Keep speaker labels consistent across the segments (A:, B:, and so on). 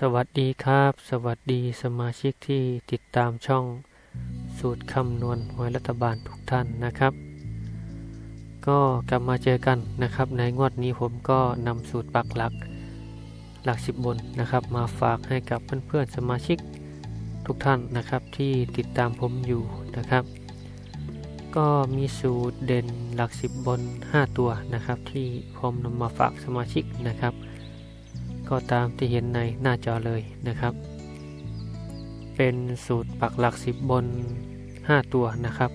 A: สวัสดีครับ สวัสดีสมาชิกที่ติดตามช่องสูตรคำนวณหวยรัฐบาลทุกท่านนะครับ ก็กลับมาเจอกันนะครับ ในงวดนี้ผมก็นำสูตรปักหลัก หลักสิบบนนะครับ มาฝากให้กับเพื่อนๆสมาชิกทุกท่านนะครับที่ติดตามผมอยู่นะครับ ก็มีสูตรเด่นหลักสิบบน 5 ตัวนะครับ ที่ผมนำมาฝากสมาชิกนะครับ ก็ตามที่เห็นในหน้าจอเลยนะครับ เป็นสูตรปักหลักสิบบน 5 ตัวนะครับ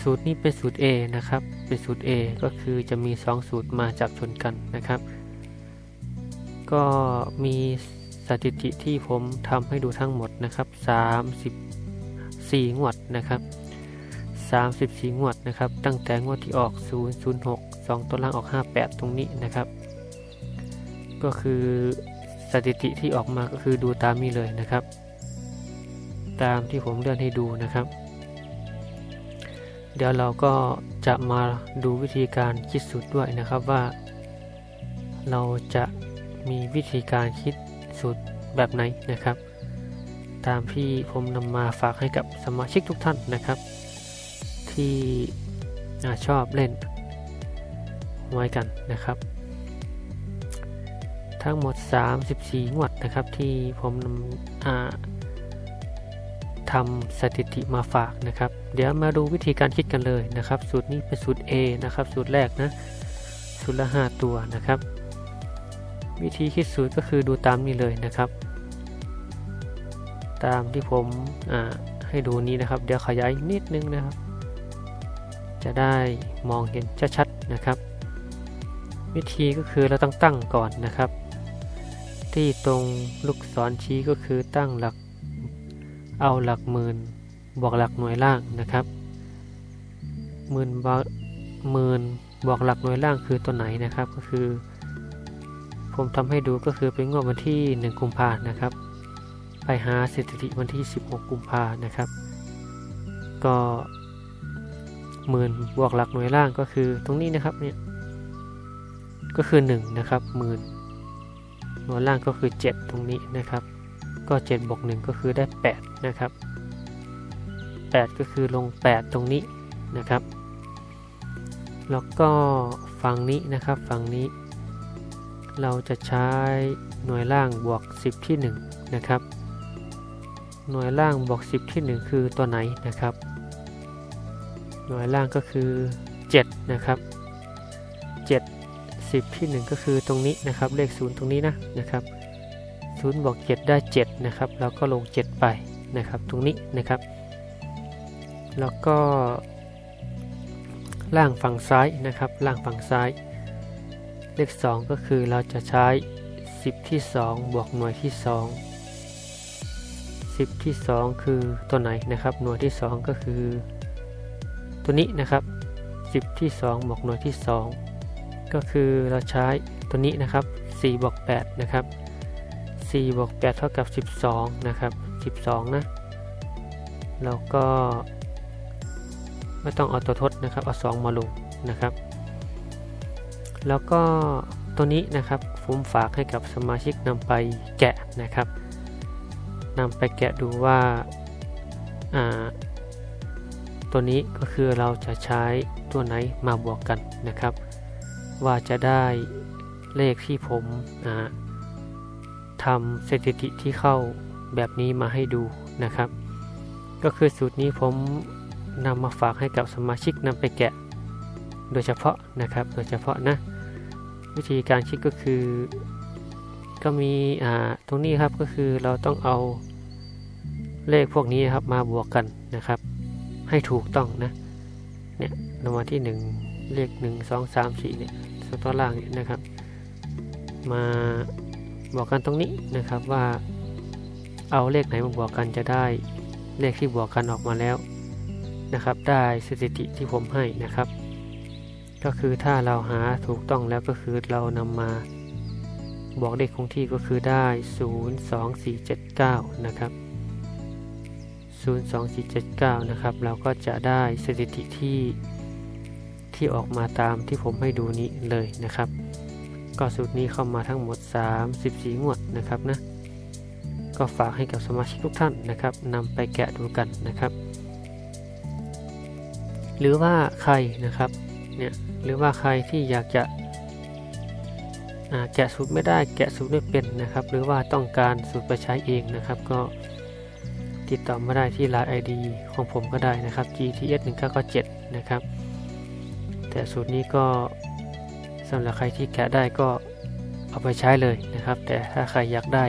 A: สูตรนี้เป็นสูตร A นะครับ เป็นสูตร A ก็คือจะมี 2 สูตรมาจับชนกันนะครับ ก็มีสถิติที่ผมทำให้ดูทั้งหมดนะครับ 34 งวดนะครับ34 งวดนะครับ ตั้งแต่งวดที่ออก 006 2 ตัวล่างออก 58 ตรงนี้นะครับ ก็คือสถิติที่ออกมาก็คือดูตามนี้เลยนะครับ ตามที่ผมเลื่อนให้ดูนะครับ เดี๋ยวเราก็จะมาดูวิธีการคิดสูตรด้วยนะครับว่า เราจะมีวิธีการคิดสูตรแบบไหนนะครับ ตามที่ผมนำมาฝากให้กับสมาชิกทุกท่านนะครับ ที่ชอบเล่นไว้กันนะครับ ทั้งหมด 34 งวดนะครับ ที่ผมนำทำสถิติมาฝากนะครับ เดี๋ยวมาดูวิธีการคิดกันเลยนะครับ สูตรนี้เป็นสูตร A นะครับ สูตรแรกนะ สูตรละ 5 ตัวนะครับ วิธีคิดสูตรก็คือดูตามนี้เลยนะครับ ตามที่ผมให้ดูนี้นะครับ เดี๋ยวขยายนิดนึงนะครับ จะได้มองเห็นชัดๆนะครับวิธีก็คือเราต้องตั้งก่อนนะครับ ที่ตรงลูกศรชี้ก็คือตั้งหลักเอาหลักหมื่นบวกหลักหน่วยล่างนะครับหมื่นบวกหมื่นบวกหลักหน่วยล่างคือตัวไหนนะครับก็คือ ผมทำให้ดูก็คือเป็นงวดวันที่ 1 กุมภานะครับ ไปหาสถิติวันที่ 16 กุมภานะครับ ก็หมื่นบวกหลักหน่วยล่างก็คือตรงนี้นะครับเนี่ยก็คือ 1 นะครับหมื่น หน่วยล่างก็คือ 7 ตรงนี้นะครับ ก็7บวก1ก็คือได้ 8 นะครับ 8 ก็คือลง 8 ตรงนี้นะครับ แล้วก็ฝั่งนี้นะครับฝั่งนี้ เราจะใช้หน่วยล่างบวก 10 ที่ 1 นะครับ หน่วยล่างบวก 10 ที่ 1 คือตัวไหนนะครับ หน่วยล่างก็คือ 7 นะครับ 7 10 ที่ 1 ก็คือตรงนี้นะครับ เลข 0 ตรงนี้นะนะครับ0บวก7ได้ 7 นะครับเราก็ลง 7 ไปนะครับ ตรงนี้นะครับ แล้วก็ ล่างฝั่งซ้ายนะครับ ล่างฝั่งซ้าย เลข 2 ก็คือเราจะใช้ 10 ที่ 2 บวกหน่วยที่ 2 10 ที่ 2 คือตัวไหนนะครับ หน่วยที่ 2 ก็คือ ตัวนี้นะครับ 10 ที่ 2 บวกหน่วยที่ 2 ก็คือเราใช้ตัวนี้นะครับ4บวก8นะครับ4บวก8เท่ากับ 12 นะครับ 12 นะแล้วก็ไม่ต้องเอาตัวทดนะครับ เอา2มาลงนะครับ แล้วก็ตัวนี้นะครับผมฝากให้กับสมาชิกนำไปแกะนะครับนำไปแกะดูว่าตัวนี้ก็คือเราจะใช้ตัวไหนมาบวกกันนะครับ ว่าจะได้เลขที่ผมทำสถิติที่เข้าแบบนี้มาให้ดูนะครับ ก็คือสูตรนี้ผมนำมาฝากให้กับสมาชิกนำไปแกะ โดยเฉพาะนะครับ โดยเฉพาะนะ วิธีการคิดก็คือ ก็มีอ่าตรงนี้ครับก็คือเราต้องเอาเลขพวกนี้ครับมาบวกกันนะครับ ให้ถูกต้องนะเนี่ยรางวัลที่ 1 เลข 1 2 3 4เนี่ยสตัวล่างเนี่ยนะครับ มาบอกกันตรงนี้นะครับว่าเอาเลขไหนมาบวกกันจะได้เลขที่บวกกันออกมาแล้วนะครับ ได้สถิติที่ผมให้นะครับ ก็คือถ้าเราหาถูกต้องแล้วก็คือเรานำมาบอกเลขคงที่ก็คือได้ 02479 นะครับ 02479 นะครับ เราก็จะได้สถิติที่ ที่ออกมาตามที่ผมให้ดูนี้เลยนะครับ ก็สูตรนี้เข้ามาทั้งหมด 34 งวดนะครับนะก็ฝากให้กับสมาชิกทุกท่านนะครับนำไปแกะดูกันนะครับ หรือว่าใครนะครับเนี่ยหรือว่าใครที่อยากจะแกะสูตรไม่ได้แกะสูตรไม่เป็นนะครับ หรือว่าต้องการสูตรไปใช้เองนะครับ ก็ติดต่อมาได้ที่ Line ID ของผมก็ได้นะครับ GTS 1997นะครับ แต่สูตรนี้ก็สำหรับใครที่แกะได้ก็เอาไปใช้เลยนะครับ แต่ถ้าใครอยากได้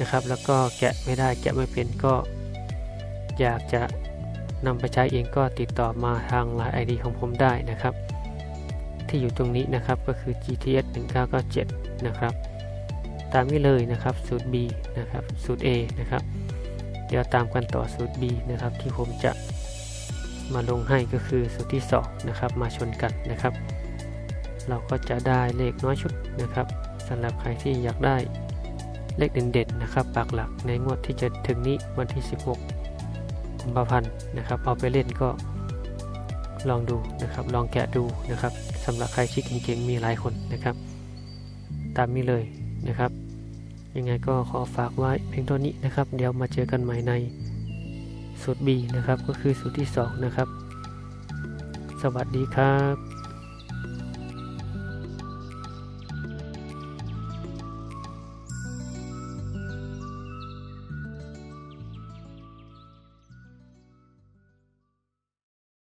A: นะครับ แล้วก็แกะไม่ได้แกะไม่เป็นก็อยากจะนำไปใช้เองก็ติดต่อมาทาง Line ID ของผมได้นะครับ ที่อยู่ตรงนี้นะครับก็คือ GTS 1997นะครับ ตามนี้เลยนะครับสูตร B นะครับสูตร A นะครับ เดี๋ยวตามกันต่อสูตร B นะครับที่ผมจะ มาลงให้ก็คือสูตรที่2นะครับมาชนกันนะครับ เราก็จะได้เลขน้อยชุดนะครับสำหรับใครที่อยากได้เลขเด่นๆนะครับปากหลักในงวดที่จะถึงนี้วันที่ 16กุมภาพันธ์นะครับเอาไปเล่นก็ลองดูนะครับ ลองแกะดูนะครับสำหรับใครที่เก่งๆมีหลายคนนะครับ ตามนี้เลยนะครับ ยังไงก็ขอฝากไว้เพียงเท่านี้นะครับ เดี๋ยวมาเจอกันใหม่ใน สูตร B นะครับก็คือสูตรที่ 2 นะครับ สวัสดีครับ